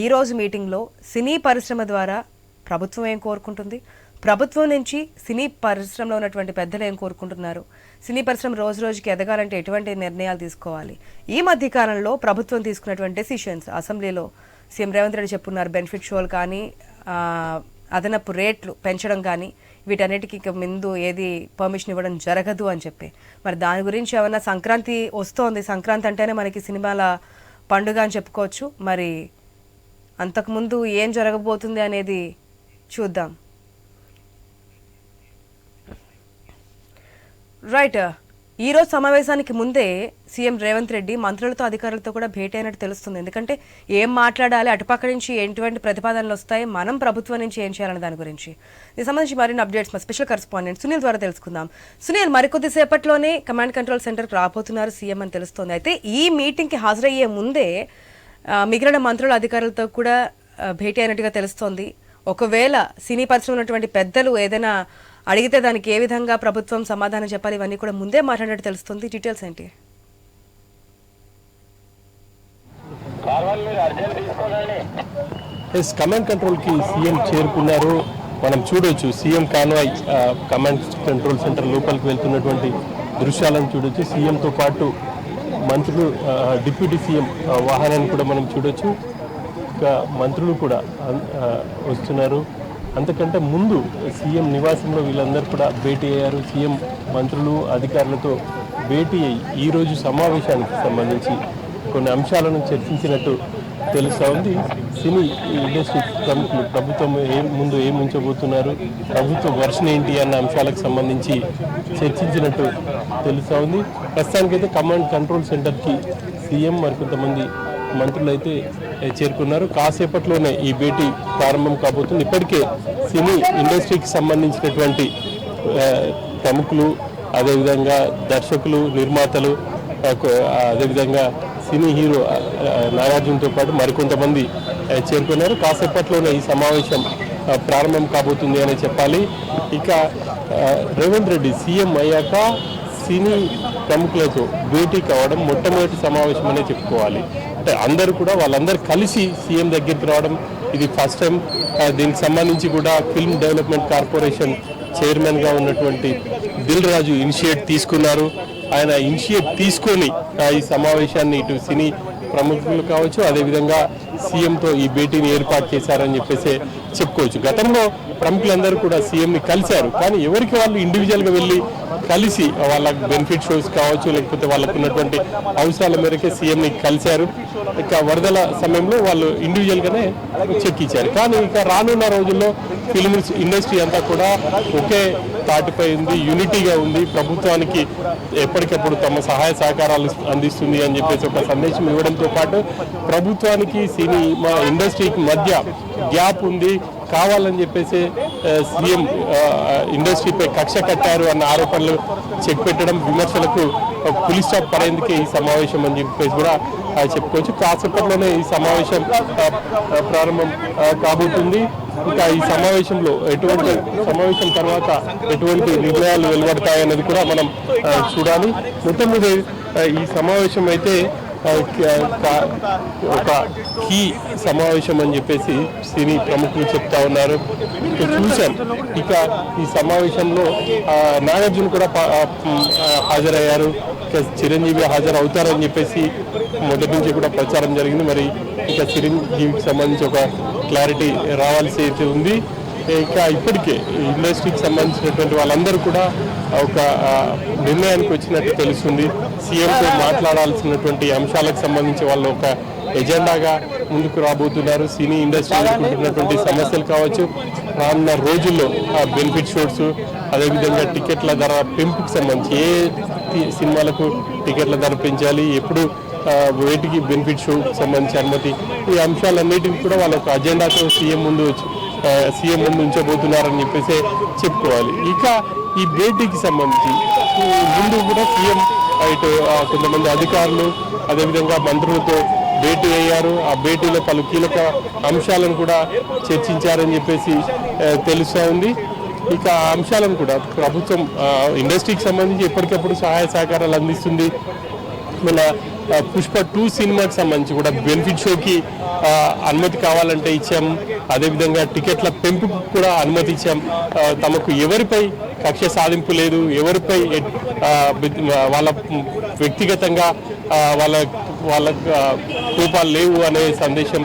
ఈ రోజు మీటింగ్లో సినీ పరిశ్రమ ద్వారా ప్రభుత్వం ఏం కోరుకుంటుంది? ప్రభుత్వం నుంచి సినీ పరిశ్రమలో ఉన్నటువంటి పెద్దలు ఏం కోరుకుంటున్నారు? సినీ పరిశ్రమ రోజు రోజుకి ఎదగాలంటే ఎటువంటి నిర్ణయాలు తీసుకోవాలి? ఈ మధ్య కాలంలో ప్రభుత్వం తీసుకున్నటువంటి డెసిషన్స్ అసెంబ్లీలో సీఎం రేవంత్ రెడ్డి చెప్పున్నారు బెనిఫిట్ షోలు కానీ అదనపు రేట్లు పెంచడం కానీ వీటన్నిటికీ ఇక ముందు ఏది పర్మిషన్ ఇవ్వడం జరగదు అని చెప్పి. మరి దాని గురించి ఏమైనా సంక్రాంతి వస్తోంది సంక్రాంతి అంటేనే మనకి సినిమాల పండుగ అని చెప్పుకోవచ్చు. మరి అంతకుముందు ఏం జరగబోతుంది అనేది చూద్దాం. రైట్ ఈరోజు సమావేశానికి ముందే సీఎం రేవంత్ రెడ్డి మంత్రులతో అధికారులతో కూడా భేటీ అయినట్టు తెలుస్తుంది. ఎందుకంటే ఏం మాట్లాడాలి అటుపక్క నుంచి ఎటువంటి ప్రతిపాదనలు వస్తాయి మనం ప్రభుత్వం నుంచి ఏం చేయాలనే దాని గురించి. దీనికి సంబంధించి మరిన్ని అప్డేట్స్ మా స్పెషల్ కరెస్పాండెంట్ సునీల్ ద్వారా తెలుసుకుందాం. సునీల్ మరికొద్ది సేపట్లోనే కమాండ్ కంట్రోల్ సెంటర్కి రాబోతున్నారు సీఎం అని తెలుస్తోంది. అయితే ఈ మీటింగ్కి హాజరయ్యే ముందే మిగిలిన మంత్రుల అధికారులతో కూడా భేటీ అయినట్టుగా తెలుస్తోంది. ఒకవేళ సినీ పరిశ్రమ ఉన్నటువంటి పెద్దలు ఏదైనా అడిగితే దానికి ఏ విధంగా ప్రభుత్వం సమాధానం చెప్పాలి ఇవన్నీ కూడా ముందే మాట్లాడినట్టు తెలుస్తుంది. డీటెయిల్స్ ఏంటి? కమాండ్ కంట్రోల్కి సీఎం చేరుకున్నారు. మనం చూడొచ్చు CM convoy command control center లోపలికి వెళ్తున్నటువంటి దృశ్యాలను చూడొచ్చు. సీఎంతో పాటు మంత్రులు డిప్యూటీ సీఎం వాహనాన్ని కూడా మనం చూడొచ్చు. ఇంకా మంత్రులు కూడా వస్తున్నారు. అంతకంటే ముందు సీఎం నివాసంలో వీళ్ళందరూ కూడా భేటీ అయ్యారు. సీఎం మంత్రులు అధికారులతో భేటీ అయ్యి ఈరోజు సమావేశానికి సంబంధించి కొన్ని అంశాలను చర్చించినట్టు తెలుస్తూ ఉంది? సినీ ఇండస్ట్రీ ప్రముఖులు ప్రభుత్వం ఏం ముందు ఏం ఉంచబోతున్నారు? ప్రభుత్వ వర్షన్ ఏంటి అన్న అంశాలకు సంబంధించి చర్చించినట్టు తెలుస్తూ ఉంది? ప్రస్తుతానికైతే కమాండ్ కంట్రోల్ సెంటర్కి సీఎం మరికొంతమంది మంత్రులు అయితే చేరుకున్నారు. కాసేపట్లోనే ఈ భేటీ ప్రారంభం కాబోతుంది. ఇప్పటికే సినీ ఇండస్ట్రీకి సంబంధించినటువంటి ప్రముఖులు అదేవిధంగా దర్శకులు నిర్మాతలు అదేవిధంగా సినీ హీరో నాగార్జునతో పాటు మరికొంతమంది చేరుకున్నారు. కాసేపట్లోనే ఈ సమావేశం ప్రారంభం కాబోతుంది అని చెప్పాలి. ఇక రేవంత్ రెడ్డి సీఎం అయ్యాక సినీ ప్రముఖులతో భేటీ కావడం మొట్టమొదటి సమావేశం అనే చెప్పుకోవాలి. అంటే అందరూ కూడా వాళ్ళందరూ కలిసి సీఎం దగ్గరికి రావడం ఇది ఫస్ట్ టైం. దీనికి సంబంధించి కూడా ఫిల్మ్ డెవలప్మెంట్ కార్పొరేషన్ చైర్మన్గా ఉన్నటువంటి దిల్ రాజు ఇనిషియేట్ తీసుకున్నారు. ఆయన ఇనిషియేట్ తీసుకొని ఈ సమావేశాన్ని ఇటు సినీ ప్రముఖులు కావచ్చు అదేవిధంగా సీఎంతో ఈ భేటీని ఏర్పాటు చేశారని చెప్పేసి చెప్పుకోవచ్చు. గతంలో ప్రముఖులందరూ కూడా సీఎంని కలిశారు. కానీ ఎవరికి వాళ్ళు ఇండివిజువల్గా వెళ్ళి కలిసి వాళ్ళ బెనిఫిట్ షోస్ కావచ్చు లేకపోతే వాళ్ళకు ఉన్నటువంటి అవసరాల మేరకే సీఎంని కలిశారు. ఇక వరదల సమయంలో వాళ్ళు ఇండివిజువల్గానే చెక్ ఇచ్చారు. కానీ ఇక రానున్న రోజుల్లో ఫిల్మ్ ఇండస్ట్రీ అంతా కూడా ఒకే తాటిపై ఉంది యూనిటీగా ఉంది. ప్రభుత్వానికి ఎప్పటికప్పుడు తమ సహాయ సహకారాలు అందిస్తుంది అని చెప్పేసి ఒక సందేశం ఇవ్వడంతో పాటు ప్రభుత్వానికి సినిమా ఇండస్ట్రీకి మధ్య గ్యాప్ ఉంది. కావాలని చెప్పేసి సీఎం ఇండస్ట్రీపై కక్ష కట్టారు అన్న ఆరోపణలు చెక్ పెట్టడం విమర్శలకు పులిస్ స్టాప్ పడేందుకే ఈ సమావేశం అని చెప్పేసి కూడా చెప్పుకోవచ్చు. కాసేపట్లోనే ఈ సమావేశం ప్రారంభం కాబోతుంది. ఇంకా ఈ సమావేశంలో ఎటువంటి సమావేశం తర్వాత ఎటువంటి నిర్ణయాలు వెలువడతాయన్నది కూడా మనం చూడాలి. మొత్తం మీద ఈ సమావేశం అయితే ఒక కీ సమావేశం అని చెప్పేసి సినీ ప్రముఖులు చెప్తా ఉన్నారు. ఇక చూశాం ఇక ఈ సమావేశంలో నాగార్జున కూడా హాజరయ్యారు. చిరంజీవి హాజరు అవుతారని చెప్పేసి మొదటి నుంచి కూడా ప్రచారం జరిగింది. మరి ఇక చిరంజీవికి సంబంధించి ఒక క్లారిటీ రావాల్సి అయితే ఉంది. ఇంకా ఇప్పటికే ఈ ఇండస్ట్రీకి సంబంధించినటువంటి వాళ్ళందరూ కూడా ఒక నిర్ణయానికి వచ్చినట్టు తెలుస్తుంది. సీఎంతో మాట్లాడాల్సినటువంటి అంశాలకు సంబంధించి వాళ్ళు ఒక ఎజెండాగా ముందుకు రాబోతున్నారు. సినీ ఇండస్ట్రీ ఎదుర్కొంటున్నటువంటి సమస్యలు కావచ్చు రానున్న రోజుల్లో బెనిఫిట్ షోట్స్ అదేవిధంగా టికెట్ల ధర పెంపుకు సంబంధించి ఏ సినిమాలకు టికెట్ల ధర పెంచాలి ఎప్పుడు వేటికి బెనిఫిట్ షోకి సంబంధించి అనుమతి ఈ అంశాలన్నిటిని కూడా వాళ్ళ ఒక అజెండాతో సీఎం ముందు వచ్చి సీఎం ముందు ఉంచబోతున్నారని చెప్పేసి చెప్పుకోవాలి. ఇక ఈ భేటీకి సంబంధించి ముందు కూడా సీఎం ఇటు కొంతమంది అధికారులు అదేవిధంగా మంత్రులతో భేటీ అయ్యారు. ఆ భేటీలో పలు కీలక అంశాలను కూడా చర్చించారని చెప్పేసి తెలుస్తూ ఉంది. ఇక ఆ అంశాలను కూడా ప్రభుత్వం ఇండస్ట్రీకి సంబంధించి ఎప్పటికప్పుడు సహాయ సహకారాలు అందిస్తుంది. మన పుష్ప టూ సినిమాకి సంబంధించి కూడా బెనిఫిట్ షోకి అనుమతి కావాలంటే ఇచ్చాం. అదేవిధంగా టికెట్ల పెంపుకు కూడా అనుమతి ఇచ్చాం. తమకు ఎవరిపై కక్ష సాధింపు లేదు ఎవరిపై వాళ్ళ వ్యక్తిగతంగా వాళ్ళ వాళ్ళ కోపాలు లేవు అనే సందేశం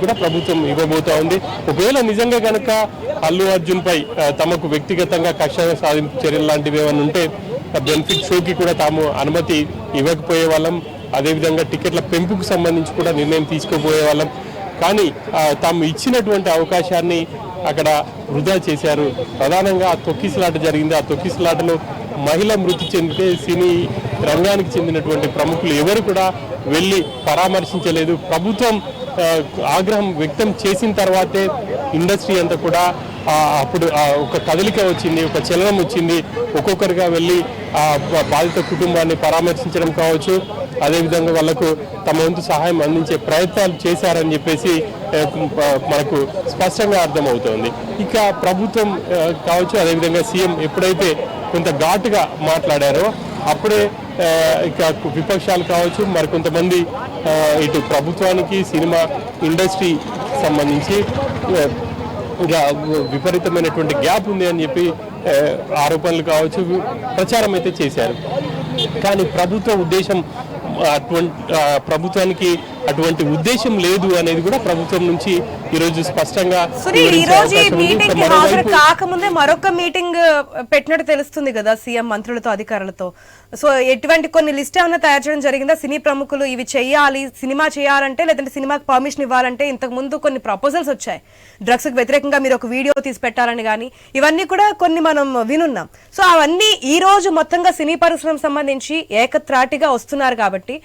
కూడా ప్రభుత్వం ఇవ్వబోతా ఉంది. ఒకవేళ నిజంగా కనుక అల్లు అర్జున్ పై తమకు వ్యక్తిగతంగా కక్ష సాధింపు చర్యలు లాంటివి ఏమైనా ఉంటే బెనిఫిట్ షోకి కూడా తాము అనుమతి ఇవ్వకపోయే వాళ్ళం. అదేవిధంగా టికెట్ల పెంపుకు సంబంధించి కూడా నిర్ణయం తీసుకోబోయే వాళ్ళం. కానీ తాము ఇచ్చినటువంటి అవకాశాన్ని అక్కడ వృధా చేశారు. ప్రధానంగా ఆ తొక్కిసలాట జరిగింది. ఆ తొక్కిసలాటలో మహిళ మృతి చెందితే సినీ రంగానికి చెందినటువంటి ప్రముఖులు ఎవరు కూడా వెళ్ళి పరామర్శించలేదు. ప్రభుత్వం ఆగ్రహం వ్యక్తం చేసిన తర్వాతే ఇండస్ట్రీ అంతా కూడా అప్పుడు ఒక కదలిక వచ్చింది ఒక చలనం వచ్చింది. ఒక్కొక్కరిగా వెళ్ళి బాధిత కుటుంబాన్ని పరామర్శించడం కావచ్చు అదేవిధంగా వాళ్ళకు తమ వంతు సహాయం అందించే ప్రయత్నాలు చేశారని చెప్పేసి మనకు స్పష్టంగా అర్థమవుతోంది. ఇక ప్రభుత్వం కావచ్చు అదేవిధంగా సీఎం ఎప్పుడైతే కొంత ఘాటుగా మాట్లాడారో అప్పుడే ఇక విపక్షాలు కావచ్చు మరికొంతమంది కొంతమంది ఇటు ప్రభుత్వానికి సినిమా ఇండస్ట్రీ సంబంధించి ఆ, విపరీతమైనటువంటి గ్యాప్ ఉంది అని చెప్పి ఆరోపణలు కావచ్చు ప్రచారం అయితే చేశారు. కానీ ప్రభుత్వ ఉద్దేశం అటువంటి ప్రభుత్వానికి అటువంటి ఉద్దేశం లేదు అనేది కూడా ప్రభుత్వం నుంచి ఈరోజు స్పష్టంగా ఈ రోజు. మీటింగ్ హాజరు కాకముందే మరొక మీటింగ్ పెట్టినట్టు తెలుస్తుంది కదా సీఎం మంత్రులతో అధికారులతో. సో ఎటువంటి కొన్ని లిస్ట్ ఏమైనా తయారు చేయడం జరిగిందా? సినీ ప్రముఖులు ఇవి చేయాలి సినిమా చేయాలంటే లేదంటే సినిమాకి పర్మిషన్ ఇవ్వాలంటే ఇంతకు ముందు కొన్ని ప్రపోజల్స్ వచ్చాయి. డ్రగ్స్కి వ్యతిరేకంగా మీరు ఒక వీడియో తీసి పెట్టాలని కానీ ఇవన్నీ కూడా కొన్ని మనం వినున్నాం. సో అవన్నీ ఈ రోజు మొత్తంగా సినీ పరిశ్రమ సంబంధించి ఏకత్రాటిగా వస్తున్నారు కాబట్టి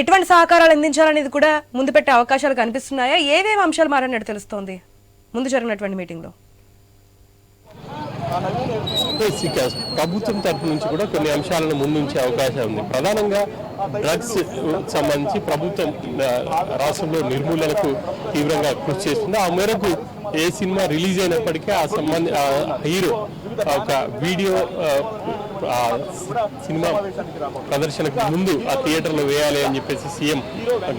ఎటువంటి సహకారాలు అందించాలనేది కూడా ముందు పెట్టే అవకాశాలు కనిపిస్తున్నాయా? ఏవేవి అంశాలు మారన్నట్టు తెలుస్తోంది? ముందు జరిగినటువంటి మీటింగ్లో. ప్రభుత్వం తరపు నుంచి కూడా కొన్ని అంశాలను ముందుంచే అవకాశం ఉంది. ప్రధానంగా డ్రగ్స్ సంబంధించి ప్రభుత్వం రాష్ట్రంలో నిర్మూలనకు తీవ్రంగా కృషి చేస్తుంది. ఆ మేరకు ఏ సినిమా రిలీజ్ అయినప్పటికీ ఆ సంబంధ హీరో ఒక వీడియో సినిమా ప్రదర్శనకు ముందు ఆ థియేటర్లో వేయాలి అని చెప్పేసి సీఎం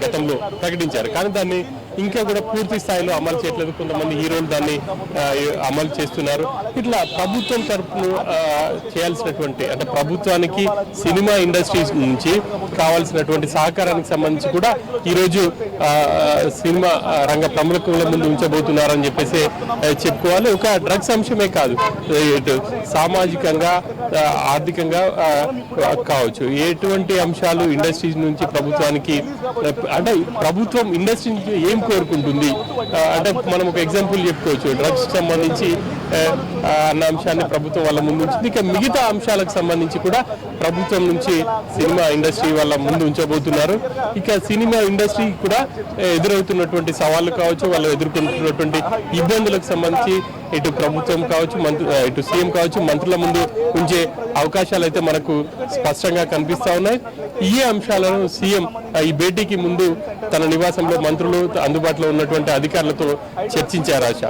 గతంలో ప్రకటించారు. కానీ దాన్ని ఇంకా కూడా పూర్తి స్థాయిలో అమలు చేయట్లేదు. కొంతమంది హీరోలు దాన్ని అమలు చేస్తున్నారు. ఇట్లా ప్రభుత్వం తరపున చేయాల్సినటువంటి అంటే ప్రభుత్వానికి సినిమా ఇండస్ట్రీస్ నుంచి కావాల్సినటువంటి సహకారానికి సంబంధించి కూడా ఈరోజు ఆ, సినిమా రంగ ప్రముఖుల ముందు ఉంచబోతున్నారని చెప్పేసి చెప్పుకోవాలి. ఒక డ్రగ్స్ అంశమే కాదు. ఇటు సామాజికంగా ఆర్థికంగా కావచ్చు. ఎటువంటి అంశాలు ఇండస్ట్రీస్ నుంచి ప్రభుత్వానికి అంటే ప్రభుత్వం ఇండస్ట్రీ నుంచి ఏం కోరుకుంటుంది. అంటే మనం ఒక ఎగ్జాంపుల్ చెప్పుకోవచ్చు. డ్రగ్స్ సంబంధించి అన్న అంశాన్ని ప్రభుత్వం వాళ్ళ ముందు ఉంచింది. ఇక మిగతా అంశాలకు సంబంధించి కూడా ప్రభుత్వం నుంచి సినిమా ఇండస్ట్రీ వాళ్ళ ముందు ఉంచబోతున్నారు. ఇక సినిమా ఇండస్ట్రీ కూడా ఎదురవుతున్నటువంటి సవాళ్ళు కావచ్చు వాళ్ళు ఎదుర్కొంటున్నటువంటి ఇబ్బందులకు సంబంధించి ఇటు ప్రభుత్వం కావచ్చు మంత్రి ఇటు సీఎం కావచ్చు మంత్రుల ముందు ఉంచే అవకాశాలు అయితే మనకు స్పష్టంగా కనిపిస్తా ఉన్నాయి. ఈ అంశాలను సీఎం ఈ భేటీకి ముందు తన నివాసంలో మంత్రులు అందుబాటులో ఉన్నటువంటి అధికారులతో చర్చించారు ఆశ.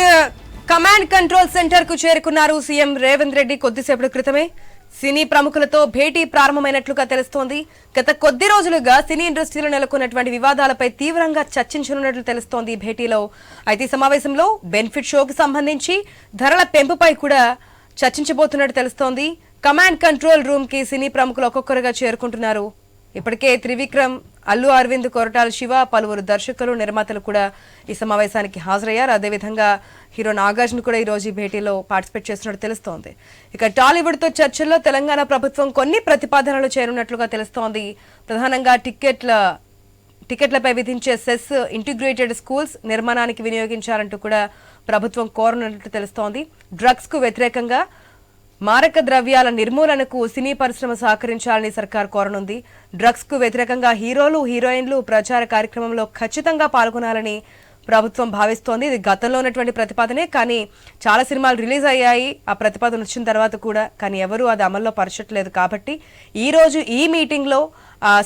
కోవిడ్ కమాండ్ కంట్రోల్ సెంటర్కు చేరుకున్నారు సీఎం రేవంత్ రెడ్డి కొద్దిసేపటి క్రితమే. సినీ ప్రముఖులతో భేటీ ప్రారంభమైనట్లుగా తెలుస్తోంది. గత కొద్ది రోజులుగా సినీ ఇండస్ట్రీలో నెలకొన్నటువంటి వివాదాలపై తీవ్రంగా చర్చించనున్నట్లు తెలుస్తోంది ఈ భేటీలో. అయితే ఈ సమావేశంలో బెనిఫిట్ షోకు సంబంధించి ధరల పెంపుపై కూడా చర్చించబోతున్నట్టు తెలుస్తోంది. కమాండ్ కంట్రోల్ రూమ్కి సినీ ప్రముఖులు ఒక్కొక్కరుగా చేరుకుంటున్నారు. ఇప్పటికే త్రివిక్రమ్ అల్లు అరవింద్ కొరటాల శివ పలువురు దర్శకులు నిర్మాతలు కూడా ఈ సమావేశానికి హాజరయ్యారు. అదేవిధంగా హీరో నాగార్జున కూడా ఈరోజు ఈ భేటీలో పార్టిసిపేట్ చేస్తున్నట్టు తెలుస్తోంది. ఇక టాలీవుడ్తో చర్చల్లో తెలంగాణ ప్రభుత్వం కొన్ని ప్రతిపాదనలు చేరున్నట్లుగా తెలుస్తోంది. ప్రధానంగా టిక్కెట్ల టికెట్లపై విధించే సెస్ ఇంటిగ్రేటెడ్ స్కూల్స్ నిర్మాణానికి వినియోగించాలంటూ కూడా ప్రభుత్వం కోరనున్నట్లు తెలుస్తోంది. డ్రగ్స్కు వ్యతిరేకంగా మారక ద్రవ్యాల నిర్మూలనకు సినీ పరిశ్రమ సహకరించాలని సర్కార్ కోరనుంది. డ్రగ్స్కు వ్యతిరేకంగా హీరోలు హీరోయిన్లు ప్రచార కార్యక్రమంలో ఖచ్చితంగా పాల్గొనాలని ప్రభుత్వం భావిస్తోంది. ఇది గతంలో ఉన్నటువంటి ప్రతిపాదనే కానీ చాలా సినిమాలు రిలీజ్ అయ్యాయి. ఆ ప్రతిపాదన వచ్చిన తర్వాత కూడా కానీ ఎవరు అది అమల్లో పరచట్లేదు. కాబట్టి ఈ రోజు ఈ మీటింగ్లో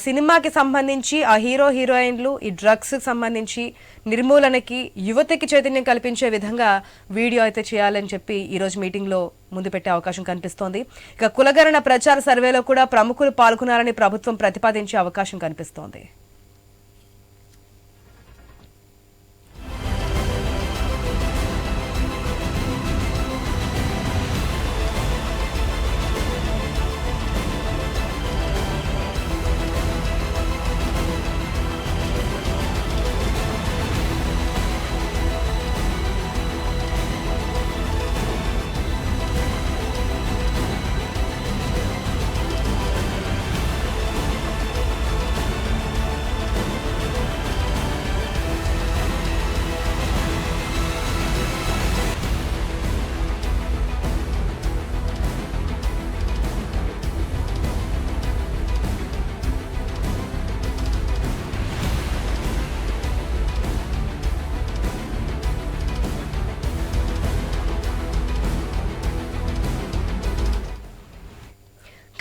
సినిమాకి సంబంధించి ఆ హీరో హీరోయిన్లు ఈ డ్రగ్స్కి సంబంధించి నిర్మూలనకి యువతకి చైతన్యం కల్పించే విధంగా వీడియో అయితే చేయాలని చెప్పి ఈరోజు మీటింగ్లో ముందు పెట్టే అవకాశం కనిపిస్తోంది. ఇక కులగరణ ప్రచార సర్వేలో కూడా ప్రముఖులు పాల్గొనాలని ప్రభుత్వం ప్రతిపాదించే అవకాశం కనిపిస్తోంది.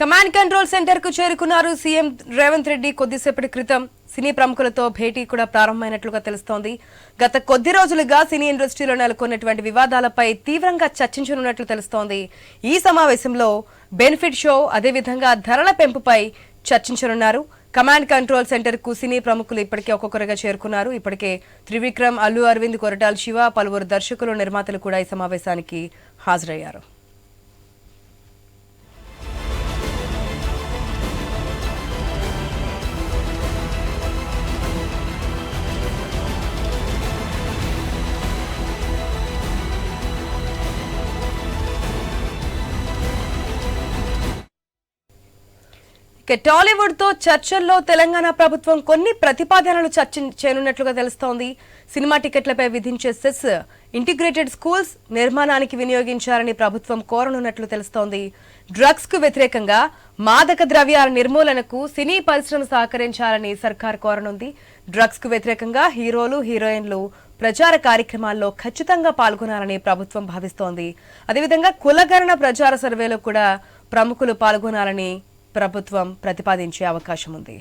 కమాండ్ కంట్రోల్ సెంటర్కు చేరుకున్నారు సీఎం రేవంత్ రెడ్డి కొద్దిసేపటి క్రితం. సినీ ప్రముఖులతో భేటీ కూడా ప్రారంభమైనట్లుగా తెలుస్తోంది. గత కొద్ది రోజులుగా సినీ ఇండస్ట్రీలో నెలకొన్నటువంటి వివాదాలపై తీవ్రంగా చర్చించనున్నట్లు తెలుస్తోంది. ఈ సమావేశంలో బెనిఫిట్ షో అదేవిధంగా ధరల పెంపుపై చర్చించనున్నారు. కమాండ్ కంట్రోల్ సెంటర్కు సినీ ప్రముఖులు ఇప్పటికే ఒక్కొక్కరుగా చేరుకున్నారు. ఇప్పటికే త్రివిక్రమ్ అల్లు అరవింద్ కొరటాల్ శివ పలువురు దర్శకులు నిర్మాతలు కూడా ఈ సమావేశానికి హాజరయ్యారు. టాలీవుడ్తో చర్చల్లో తెలంగాణ ప్రభుత్వం కొన్ని ప్రతిపాదనలు చర్చించనున్నట్లుగా తెలుస్తోంది. సినిమా టికెట్లపై విధించే సెస్ ఇంటిగ్రేటెడ్ స్కూల్స్ నిర్మాణానికి వినియోగించాలని ప్రభుత్వం కోరనున్నట్లు తెలుస్తోంది. డ్రగ్స్కు వ్యతిరేకంగా మాదక ద్రవ్యాల నిర్మూలనకు సినీ పరిశ్రమ సహకరించాలని సర్కార్ కోరనుంది. డ్రగ్స్కు వ్యతిరేకంగా హీరోలు హీరోయిన్లు ప్రచార కార్యక్రమాల్లో ఖచ్చితంగా పాల్గొనాలని ప్రభుత్వం భావిస్తోంది. అదేవిధంగా కులగణన ప్రచార సర్వేలో కూడా ప్రముఖులు పాల్గొనాలని ప్రభుత్వం ప్రతిపాదించే అవకాశం ఉంది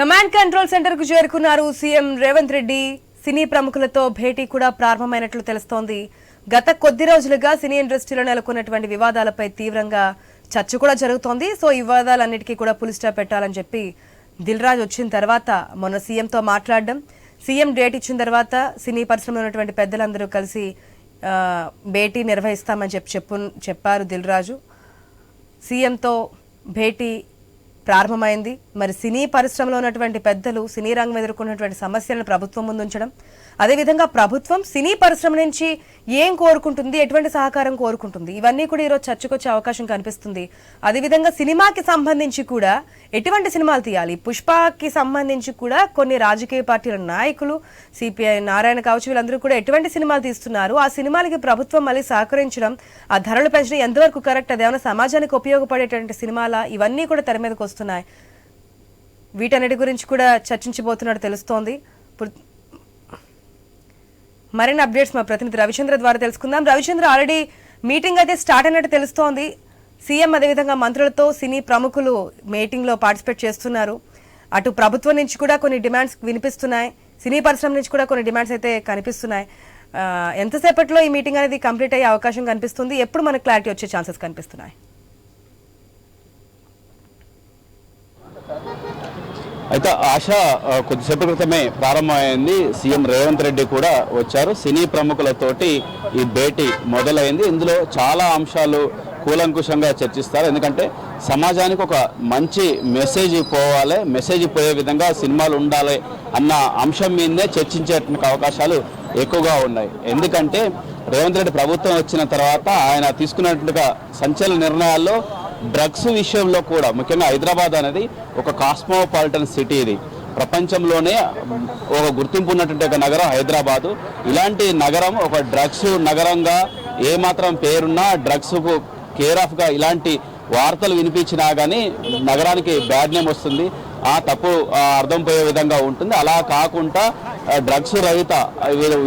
కమాండ్ కంట్రోల్ సెంటర్కు చేరుకున్నారు సీఎం రేవంత్ రెడ్డి. సినీ ప్రముఖులతో భేటీ కూడా ప్రారంభమైనట్లు తెలుస్తోంది. గత కొద్ది రోజులుగా సినీ ఇండస్ట్రీలో నెలకొన్నటువంటి వివాదాలపై తీవ్రంగా చర్చ కూడా జరుగుతోంది. సో ఈ వివాదాలన్నిటికీ కూడా పులిస్టా పెట్టాలని చెప్పి దిల్ రాజ్ వచ్చిన తర్వాత మొన్న సీఎంతో మాట్లాడడం సీఎం డేట్ ఇచ్చిన తర్వాత సినీ పరిశ్రమలో ఉన్నటువంటి పెద్దలందరూ కలిసి భేటీ నిర్వహిస్తామని చెప్పి చెప్పు చెప్పారు దిల్ రాజు సీఎంతో భేటీ ప్రారంభమైంది. మరి సినీ పరిశ్రమలో ఉన్నటువంటి పెద్దలు సినీ రంగం ఎదుర్కొన్నటువంటి సమస్యలను ప్రభుత్వం ముందుంచడం అదేవిధంగా ప్రభుత్వం సినీ పరిశ్రమ నుంచి ఏం కోరుకుంటుంది ఎటువంటి సహకారం కోరుకుంటుంది? ఇవన్నీ కూడా ఈరోజు చర్చకొచ్చే అవకాశం కనిపిస్తుంది. అదేవిధంగా సినిమాకి సంబంధించి కూడా ఎటువంటి సినిమాలు తీయాలి? పుష్పకి సంబంధించి కూడా కొన్ని రాజకీయ పార్టీల నాయకులు సిపిఐ నారాయణ కావచ్చు వీళ్ళందరూ కూడా ఎటువంటి సినిమాలు తీస్తున్నారు? ఆ సినిమాలకి ప్రభుత్వం మళ్ళీ సహకరించడం ఆ ధరలు పెంచడం ఎంతవరకు కరెక్ట్? అదేమైనా సమాజానికి ఉపయోగపడేటువంటి సినిమాల? ఇవన్నీ కూడా తెర మీదకి వస్తున్నాయి. వీటన్నిటి గురించి కూడా చర్చించబోతున్నట్టు తెలుస్తోంది. ఇప్పుడు మరిన్ని అప్డేట్స్ మా ప్రతినిధి రవిచంద్ర ద్వారా తెలుసుకుందాం. రవిచంద్ర ఆల్రెడీ మీటింగ్ అయితే స్టార్ట్ అయినట్టు తెలుస్తోంది. సీఎం అదేవిధంగా మంత్రులతో సినీ ప్రముఖులు మీటింగ్లో పార్టిసిపేట్ చేస్తున్నారు. అటు ప్రభుత్వం నుంచి కూడా కొన్ని డిమాండ్స్ వినిపిస్తున్నాయి. సినీ పరిశ్రమ నుంచి కూడా కొన్ని డిమాండ్స్ అయితే కనిపిస్తున్నాయి. ఎంతసేపట్లో ఈ మీటింగ్ అనేది కంప్లీట్ అయ్యే అవకాశం కనిపిస్తుంది? ఎప్పుడు మనకు క్లారిటీ వచ్చే ఛాన్సెస్ కనిపిస్తున్నాయి? అయితే ఆశ కొద్దిసేపు క్రితమే ప్రారంభమైంది. సీఎం రేవంత్ రెడ్డి కూడా వచ్చారు. సినీ ప్రముఖులతోటి ఈ భేటీ మొదలైంది. ఇందులో చాలా అంశాలు కూలంకుషంగా చర్చిస్తారు. ఎందుకంటే సమాజానికి ఒక మంచి మెసేజ్ పోవాలి. మెసేజ్ పోయే విధంగా సినిమాలు ఉండాలి అన్న అంశం మీదనే చర్చించేటువంటి అవకాశాలు ఎక్కువగా ఉన్నాయి. ఎందుకంటే రేవంత్ రెడ్డి ప్రభుత్వం వచ్చిన తర్వాత ఆయన తీసుకున్నట్టుగా సంచలన నిర్ణయాల్లో డ్రగ్స్ విషయంలో కూడా ముఖ్యంగా హైదరాబాద్ అనేది ఒక కాస్మోపాలిటన్ సిటీ ఇది. ప్రపంచంలోనే ఒక గుర్తింపు ఉన్నటువంటి ఒక నగరం హైదరాబాదు. ఇలాంటి నగరం ఒక డ్రగ్స్ నగరంగా ఏమాత్రం పేరున్నా డ్రగ్స్కు కేర్ ఆఫ్గా ఇలాంటి వార్తలు వినిపించినా కానీ నగరానికి బ్యాడ్ నేమ్ వస్తుంది. ఆ తప్పు అర్థం పోయే విధంగా ఉంటుంది. అలా కాకుండా డ్రగ్స్ రహిత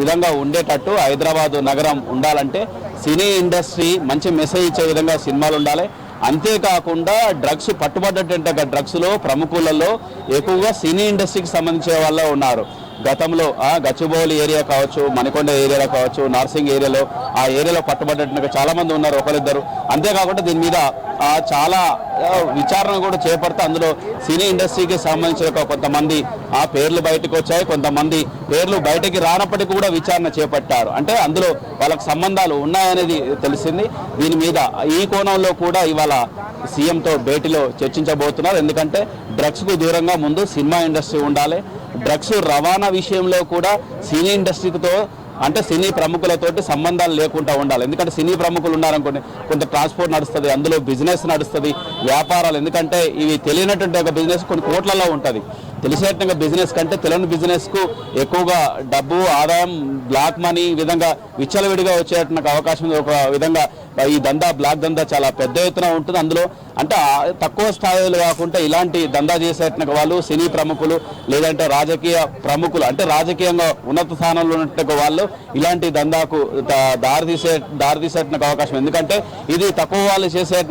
విధంగా ఉండేటట్టు హైదరాబాదు నగరం ఉండాలంటే సినీ ఇండస్ట్రీ మంచి మెసేజ్ ఇచ్చే విధంగా సినిమాలు ఉండాలి. అంతేకాకుండా డ్రగ్స్ పట్టుబడ్డటువంటి డ్రగ్స్లో ప్రముఖులలో ఎక్కువగా సినీ ఇండస్ట్రీకి సంబంధించిన వాళ్ళే ఉన్నారు. గతంలో ఆ గచ్చిబౌలి ఏరియా కావచ్చు మణికొండ ఏరియాలో కావచ్చు నార్సింగ్ ఏరియాలో ఆ ఏరియాలో పట్టుబడ్డట్టుగా చాలా మంది ఉన్నారు ఒకరిద్దరు. అంతేకాకుండా దీని మీద చాలా విచారణ కూడా చేపడితే అందులో సినీ ఇండస్ట్రీకి సంబంధించిన ఒక కొంతమంది ఆ పేర్లు బయటకు వచ్చాయి. కొంతమంది పేర్లు బయటకి రానప్పటికీ కూడా విచారణ చేపట్టారు. అంటే అందులో వాళ్ళకి సంబంధాలు ఉన్నాయనేది తెలిసింది. దీని మీద ఈ కోణంలో కూడా ఇవాళ సీఎంతో భేటీలో చర్చించబోతున్నారు. ఎందుకంటే డ్రగ్స్కు దూరంగా ముందు సినిమా ఇండస్ట్రీ ఉండాలి. డ్రగ్స్ రవాణా విషయంలో కూడా సినీ ఇండస్ట్రీతో అంటే సినీ ప్రముఖులతోటి సంబంధాలు లేకుండా ఉండాలి. ఎందుకంటే సినీ ప్రముఖులు ఉన్నారనుకోండి కొంత ట్రాన్స్పోర్ట్ నడుస్తుంది అందులో బిజినెస్ నడుస్తుంది వ్యాపారాలు. ఎందుకంటే ఇవి తెలియనటువంటి ఒక బిజినెస్ కొన్ని కోట్లలో ఉంటుంది. తెలిసేటంగా బిజినెస్ కంటే తెలియని బిజినెస్కు ఎక్కువగా డబ్బు ఆదాయం బ్లాక్ మనీ విధంగా విచ్చలవిడిగా వచ్చేటువంటి అవకాశం ఒక విధంగా ఈ దందా బ్లాక్ దందా చాలా పెద్ద ఎత్తున ఉంటుంది. అందులో అంటే తక్కువ స్థాయిలో కాకుండా ఇలాంటి దందా చేసేట వాళ్ళు సినీ ప్రముఖులు లేదంటే రాజకీయ ప్రముఖులు అంటే రాజకీయంగా ఉన్నత స్థానంలో ఉన్నట్టు వాళ్ళు ఇలాంటి దందాకు దారి తీసే దారి తీసేటువంటి అవకాశం ఎందుకంటే ఇది తక్కువ వాళ్ళు చేసేట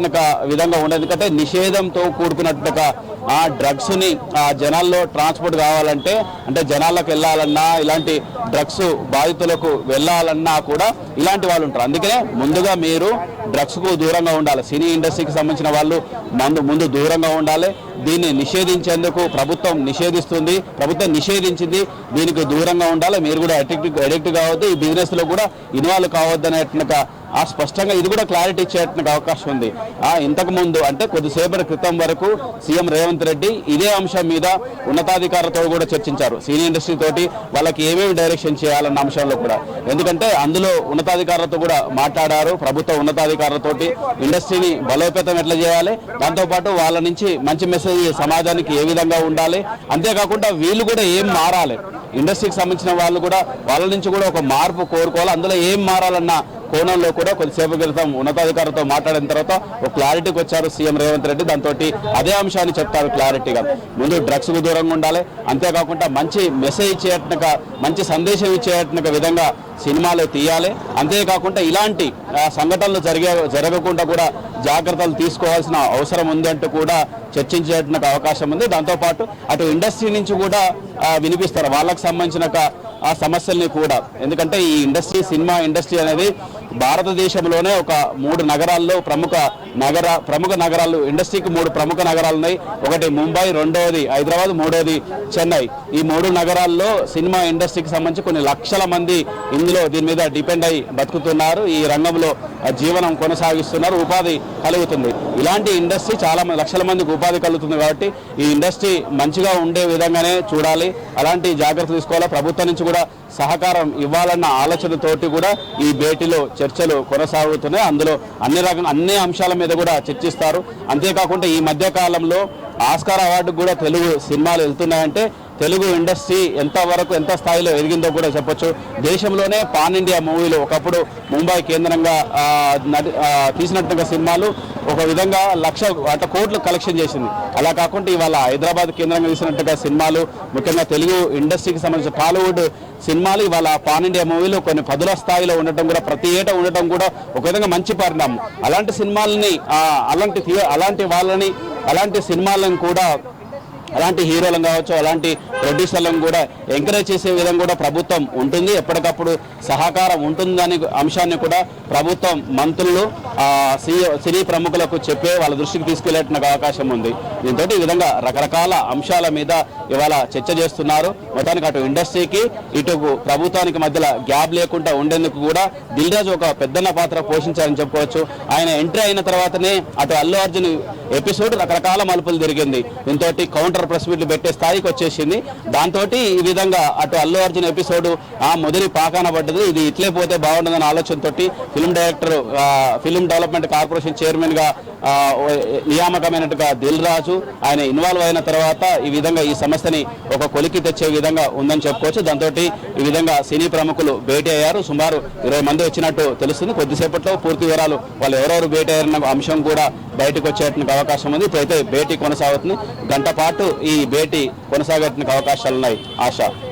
విధంగా ఉండదు. ఎందుకంటే నిషేధంతో కూడుకున్నట్టుగా ఆ డ్రగ్స్ని ఆ జనాల్లో ట్రాన్స్పోర్ట్ కావాలంటే అంటే జనాలకు వెళ్ళాలన్నా ఇలాంటి డ్రగ్స్ బాధితులకు వెళ్ళాలన్నా కూడా ఇలాంటి వాళ్ళు ఉంటారు. అందుకనే ముందుగా మీరు డ్రగ్స్కు దూరంగా ఉండాలి. సినీ ఇండస్ట్రీకి సంబంధించిన వాళ్ళు మందు ముందు దూరంగా ఉండాలి. దీన్ని నిషేధించేందుకు ప్రభుత్వం నిషేధిస్తుంది. ప్రభుత్వం నిషేధించింది. దీనికి దూరంగా ఉండాలి. మీరు కూడా అడిక్ట్ అడిక్ట్ కావద్దు. ఈ బిజినెస్లో కూడా ఇన్వాల్వ్ కావద్దు అనేటువంటి ఆ స్పష్టంగా ఇది కూడా క్లారిటీ ఇచ్చేటువంటి అవకాశం ఉంది. ఆ ఇంతకు ముందు అంటే కొద్దిసేపటి క్రితం వరకు సీఎం రేవంత్ రెడ్డి ఇదే అంశం మీద ఉన్నతాధికారులతో కూడా చర్చించారు. సినీ ఇండస్ట్రీ తోటి వాళ్ళకి ఏమేమి డైరెక్షన్ చేయాలన్న అంశంలో కూడా. ఎందుకంటే అందులో ఉన్నతాధికారులతో కూడా మాట్లాడారు. ప్రభుత్వ ఉన్నతాధికారులతోటి ఇండస్ట్రీని బలోపేతం ఎట్లా చేయాలి? దాంతోపాటు వాళ్ళ నుంచి మంచి మెసేజ్ సమాజానికి ఏ విధంగా ఉండాలి? అంతేకాకుండా వీళ్ళు కూడా ఏం మారాలి? ఇండస్ట్రీకి సంబంధించిన వాళ్ళు కూడా వాళ్ళ నుంచి కూడా ఒక మార్పు కోరుకోవాలి. అందులో ఏం మారాలన్న కోణంలో కూడా కొద్దిసేపు క్రితం ఉన్నతాధికారులతో మాట్లాడిన తర్వాత ఒక క్లారిటీకి వచ్చారు సీఎం రేవంత్ రెడ్డి. దాంతో అదే అంశాన్ని చెప్తారు క్లారిటీగా. ముందు డ్రగ్స్కు దూరంగా ఉండాలి. అంతేకాకుండా మంచి మెసేజ్ ఇచ్చేటట్టుగా మంచి సందేశం ఇచ్చేటట్టుగా విధంగా సినిమాలు తీయాలి. అంతేకాకుండా ఇలాంటి సంఘటనలు జరిగే జరగకుండా కూడా జాగ్రత్తలు తీసుకోవాల్సిన అవసరం ఉంది అంటూ కూడా చర్చించేట అవకాశం ఉంది. దాంతోపాటు అటు ఇండస్ట్రీ నుంచి కూడా వినిపిస్తారు. వాళ్ళకు సంబంధించిన ఆ సమస్యల్ని కూడా. ఎందుకంటే ఈ ఇండస్ట్రీ సినిమా ఇండస్ట్రీ అనేది భారతదేశంలోనే ఒక మూడు నగరాల్లో ప్రముఖ నగర ప్రముఖ నగరాలు ఇండస్ట్రీకి మూడు ప్రముఖ నగరాలు ఉన్నాయి. ఒకటి ముంబై రెండవది హైదరాబాద్ మూడవది చెన్నై. ఈ మూడు నగరాల్లో సినిమా ఇండస్ట్రీకి సంబంధించి కొన్ని లక్షల మంది ఇందులో దీని మీద డిపెండ్ అయి బతుకుతున్నారు. ఈ రంగంలో జీవనం కొనసాగిస్తున్నారు. ఉపాధి కలుగుతుంది. ఇలాంటి ఇండస్ట్రీ చాలా లక్షల మందికి ఉపాధి కలుగుతుంది కాబట్టి ఈ ఇండస్ట్రీ మంచిగా ఉండే విధంగానే చూడాలి. అలాంటి జాగ్రత్తలు తీసుకోవాలి? ప్రభుత్వం నుంచి కూడా సహకారం ఇవ్వాలన్న ఆలోచనతోటి కూడా ఈ భేటీలో చర్చలు కొనసాగుతున్నాయి. అందులో అన్ని రకం అన్ని అంశాల మీద కూడా చర్చిస్తారు. అంతేకాకుండా ఈ మధ్యకాలంలో ఆస్కార్ అవార్డు కూడా తెలుగు సినిమాలు వెళ్తున్నాయంటే తెలుగు ఇండస్ట్రీ ఎంత వరకు ఎంత స్థాయిలో ఎదిగిందో కూడా చెప్పొచ్చు. దేశంలోనే పాన్ ఇండియా మూవీలు ఒకప్పుడు ముంబై కేంద్రంగా నటి- తీసినట్టుగా సినిమాలు ఒక విధంగా లక్ష అంటే కోట్లు కలెక్షన్ చేసింది. అలా కాకుండా ఇవాళ హైదరాబాద్ కేంద్రంగా తీసినట్టుగా సినిమాలు ముఖ్యంగా తెలుగు ఇండస్ట్రీకి సంబంధించిన టాలీవుడ్ సినిమాలు ఇవాళ పాన్ ఇండియా మూవీలు కొన్ని పదుల స్థాయిలో ఉండటం కూడా ప్రతి ఏటా ఉండటం కూడా ఒక విధంగా మంచి పరిణామం. అలాంటి సినిమాలని అలాంటి థియే- అలాంటి వాళ్ళని అలాంటి సినిమాలను కూడా అలాంటి హీరోలను కావచ్చు అలాంటి ప్రొడ్యూసర్లను కూడా ఎంకరేజ్ చేసే విధంగా కూడా ప్రభుత్వం ఉంటుంది. ఎప్పటికప్పుడు సహకారం ఉంటుందని అంశాన్ని కూడా ప్రభుత్వం మంత్రులు సి- సినీ ప్రముఖులకు చెప్పే వాళ్ళ దృష్టికి తీసుకెళ్ళేటువంటి అవకాశం ఉంది. దీంతో ఈ విధంగా రకరకాల అంశాల మీద ఇవాళ చర్చ చేస్తున్నారు. మొత్తానికి అటు ఇండస్ట్రీకి ఇటు ప్రభుత్వానికి మధ్యలో గ్యాప్ లేకుండా ఉండేందుకు కూడా దిల్రాజు ఒక పెద్దన్న పాత్ర పోషించారని చెప్పుకోవచ్చు. ఆయన ఎంట్రీ అయిన తర్వాతనే అటు అల్లు అర్జున్ ఎపిసోడ్ రకరకాల మలుపులు తిరిగింది. దీంతో కౌంటర్ ప్రెస్ మీట్లు పెట్టే స్థాయికి వచ్చేసింది. దాంతో ఈ విధంగా అటు అల్లు అర్జున్ ఎపిసోడ్ ఆ మొదటి పాకాన పడ్డది. ఇది ఇట్లే పోతే బాగుంటుందన్న ఆలోచనతో film director film development corporation చైర్మన్గా నియామకమైనట్టుగా దిల్ రాజు ఆయన ఇన్వాల్వ్ అయిన తర్వాత ఈ విధంగా ఈ సమస్యని ఒక కొలికి తెచ్చే విధంగా ఉందని చెప్పుకోవచ్చు. దాంతో ఈ విధంగా సినీ ప్రముఖులు భేటీ అయ్యారు. సుమారు ఇరవై మంది వచ్చినట్టు తెలుస్తుంది. కొద్దిసేపట్లో పూర్తి వివరాలు వాళ్ళు ఎవరెవరు భేటీ అయ్యారన్న అంశం కూడా బయటకు వచ్చేటువంటి అవకాశం ఉంది. ఇప్పుడైతే భేటీ కొనసాగుతుంది. గంట పాటు ఈ భేటీ కొనసాగేటువంటి అవకాశాలున్నాయి. ఆశ.